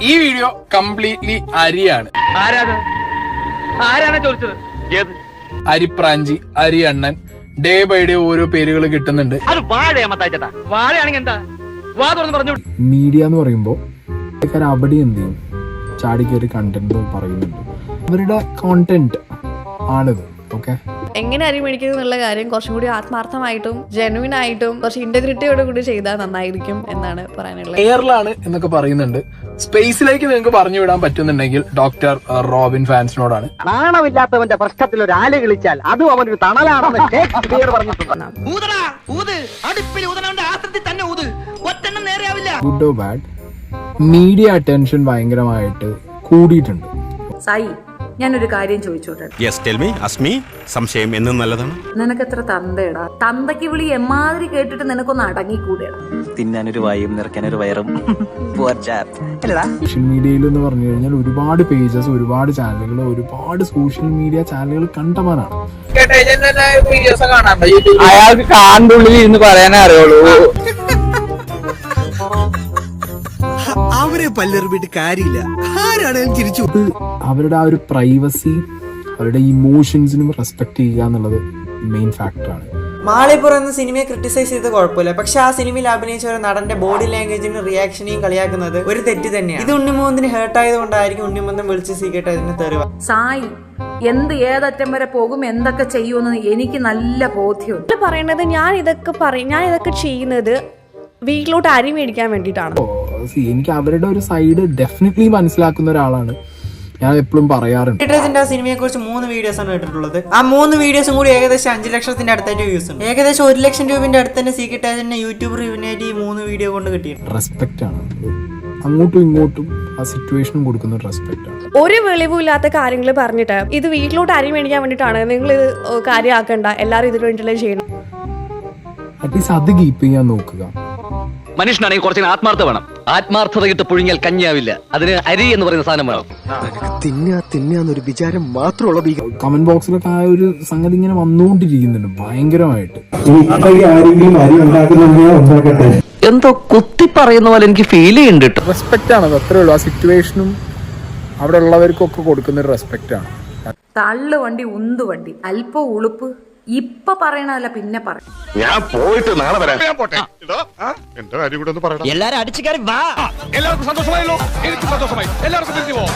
ഈ video completely അരിയാണ്. ആരാണ്? ചോദിച്ചത്? അരിപ്രാഞ്ചി അരി അണ്ണൻ ഡേ ബൈ ഡേ ഓരോ പേരുകൾ കിട്ടുന്നുണ്ട്. അത് വാഴയാണെങ്കിൽ എന്താ? വാ തുറന്ന് പറഞ്ഞു. മീഡിയ എന്ന് പറയുമ്പോൾ അവിടെ എന്ത് ചെയ്യും? ചാടി കയറി കണ്ടന്റ് പറയുന്നുണ്ട്. അവരുടെ കോണ്ടന്റ് ആണിത് ഓക്കെ എങ്ങനെ അരി മേടിക്കുന്നത് എന്നുള്ള കാര്യം കുറച്ചും കൂടി ആത്മാർത്ഥമായിട്ടും ജെനുവിൻ ആയിട്ടും കുറച്ച് ഇന്റഗ്രിറ്റിയോട് കൂടി ചെയ്താൽ നന്നായിരിക്കും എന്നാണ് പറയാനുള്ളത്. എയറിലാണ് എന്നൊക്കെ പറയുന്നുണ്ട്. സ്പേസിലേക്ക് നിങ്ങൾക്ക് പറഞ്ഞു വിടാൻ പറ്റുന്നുണ്ടെങ്കിൽ ഡോക്ടർ റോബിൻ ഫാൻസിനോടാണ്. നാണമില്ലാത്തവന്റെ പ്രശ്നത്തിൽ ഒരു ആൽ കളിച്ചാൽ അതും അവനൊരു തണലാണെന്ന് ഷേക്സ്പിയർ പറഞ്ഞിട്ടുണ്ട്. ഊതടാ ഊത്. അടുപ്പിൽ ഊതനവന്റെ ആസ്ത്രത്തിൽ തന്നെ ഊത്. ഒറ്റെണ്ണം നേരെയാവില്ല. Good or bad media attention ഭയങ്കരമായിട്ട് കൂടിയിട്ടുണ്ട്. സായി ഞാനൊരു കാര്യം ചോദിച്ചോട്ടെ? യെസ് ടെൽ മീ അസ്മി സംശയം എന്നും നല്ലതാണ്. നിനക്ക് എത്ര തന്തയടാ? തന്തയ്ക്ക് വിളി എമാതിരി കേട്ടിട്ട് നിനക്കൊന്ന് അടങ്ങിക്കൂടെടാ. തിന്നാനൊരു വായും നിറയ്ക്കാനൊരു വയറും. അല്ലടാ. സോഷ്യൽ മീഡിയയിൽ എന്ന് പറഞ്ഞു കഴിഞ്ഞാൽ ഒരുപാട് പേജസ് ഒരുപാട് ചാനലുകൾ ഒരുപാട് സോഷ്യൽ മീഡിയ ചാനലുകൾ കണ്ടമാനാണ്. അയാൾക്ക് കാണ്ടുള്ളിൽ ഇരുന്ന് പറയാനേ അറിയുള്ളൂ. അവരെ പല്ലെറിഞ്ഞിട്ട് കാര്യമില്ല. ആരാണ് തിരിച്ചു അവരുടെ ആ ഒരു പ്രൈവസി അവരുടെ ഇമോഷൻസിനും റെസ്പെക്ട് ചെയ്യുക എന്നുള്ളത് മെയിൻ ഫാക്ടറാണ് മാളിപ്പുറം എന്ന സിനിമയെ ക്രിട്ടിസൈസ് ചെയ്ത് കുഴപ്പമില്ല. പക്ഷെ ആ സിനിമയിൽ അഭിനയിച്ച ഒരു നടന്റെ ബോഡി ലാംഗ്വേജിനും റിയാക്ഷനെയും കളിയാക്കുന്നത് ഒരു തെറ്റ് തന്നെയാണ്. ഇത് ഉണ്ണിമോന്തിന് ഹേർട്ട് ആയതുകൊണ്ടായിരിക്കും ഉണ്ണിമോന്തം വിളിച്ച് സീക്രട്ട് അതിന് തരുക സായി എന്ത് ഏതറ്റം വരെ പോകും എന്തൊക്കെ ചെയ്യുമെന്ന് എനിക്ക് നല്ല ബോധ്യമുണ്ട്. പറയണത് പറയുന്നത് ഞാൻ ഇതൊക്കെ പറയും ഞാൻ ഇതൊക്കെ ചെയ്യുന്നത് വീട്ടിലോട്ട് അരി മേടിക്കാൻ വേണ്ടിയിട്ടാണ്. എനിക്ക് അവരുടെ ഒരു സൈഡ് ഡെഫിനറ്റ്ലി മനസ്സിലാക്കുന്ന ഒരാളാണ്. ഞാൻ എപ്പോഴും പറയാറുണ്ട്. ആ സിനിമയെ കുറിച്ച് മൂന്ന് വീഡിയോസ് ആണ് ഇട്ടിട്ടുള്ളത്. ആ മൂന്ന് വീഡിയോസും കൂടി ഏകദേശം അഞ്ച് ലക്ഷത്തിന്റെ അടുത്തായിട്ട് വ്യൂസ് ഉണ്ട്. ഏകദേശം ഒരു ലക്ഷം രൂപന്റെ അടുത്ത് തന്നെ സീക്രട്ട് ഏജന്റിനെ യൂട്യൂബ് റിവ്യൂനായിട്ട് ഈ മൂന്ന് വീഡിയോ കൊണ്ട് കിട്ടിയിട്ടുണ്ട്. റെസ്പെക്റ്റ് ആണ്. അങ്ങോട്ടും ഇങ്ങോട്ടും ആ സിറ്റുവേഷൻ കൊടുക്കുന്ന റെസ്പെക്റ്റ് ആണ്. ഒരു വെളിവുമില്ലാത്ത കാര്യങ്ങൾ പറഞ്ഞിട്ട് ഇത് വീട്ടിലോട്ട് അരി മേടിക്കാൻ വേണ്ടിയിട്ടാണ്? നിങ്ങൾ ഇത് കാര്യമാക്കണ്ട. എല്ലാവരും ഇതിന് വേണ്ടിയിട്ടല്ലേ ചെയ്യണം അറ്റ്ലീസ്റ്റ് അത് കീപ്പ് ചെയ്യാൻ നോക്കുക. മനുഷ്യനാണെങ്കിൽ കുറച്ച് ആത്മാർത്ഥ വേണം. ആത്മാർത്ഥത ഇട്ട് പുഴുങ്ങിയാൽ കഞ്ഞിയാവില്ല അതിന് അരി എന്ന് പറയുന്ന സാധനം വേണം. തിന്നാ തിന്നാന്നൊരു വിചാരം മാത്രമുള്ള കമന്റ് ബോക്സിലൊക്കെ ആ ഒരു സംഗതി ഇങ്ങനെ വന്നുകൊണ്ടിരിക്കുന്നുണ്ട് ഭയങ്കരമായിട്ട്. എന്തോ കുത്തി പറയുന്ന പോലെ എനിക്ക് ഫീൽ ചെയ്യുന്നുണ്ട് കേട്ടോ. റെസ്പെക്റ്റ് ആണ് അത് അത്രേ ഉള്ളൂ. ആ സിറ്റുവേഷനും അവിടെ ഉള്ളവർക്കൊക്കെ കൊടുക്കുന്ന ഒരു റെസ്പെക്റ്റ് ആണ്. തള്ളു വണ്ടി ഉന്തു വണ്ടി അല്പം ഉളുപ്പ്. ഇപ്പൊ പറയണതല്ല പിന്നെ പറയും ഞാൻ പോയിട്ട് നാളെ വരാം. എന്റെ കാര്യം കൂടെ ഒന്ന് പറയണം എല്ലാരും അടിച്ചു കയറി വാ. എല്ലാവർക്കും സന്തോഷമായല്ലോ. എനിക്ക് സന്തോഷമായി. എല്ലാവർക്കും തിരിച്ചു പോവാം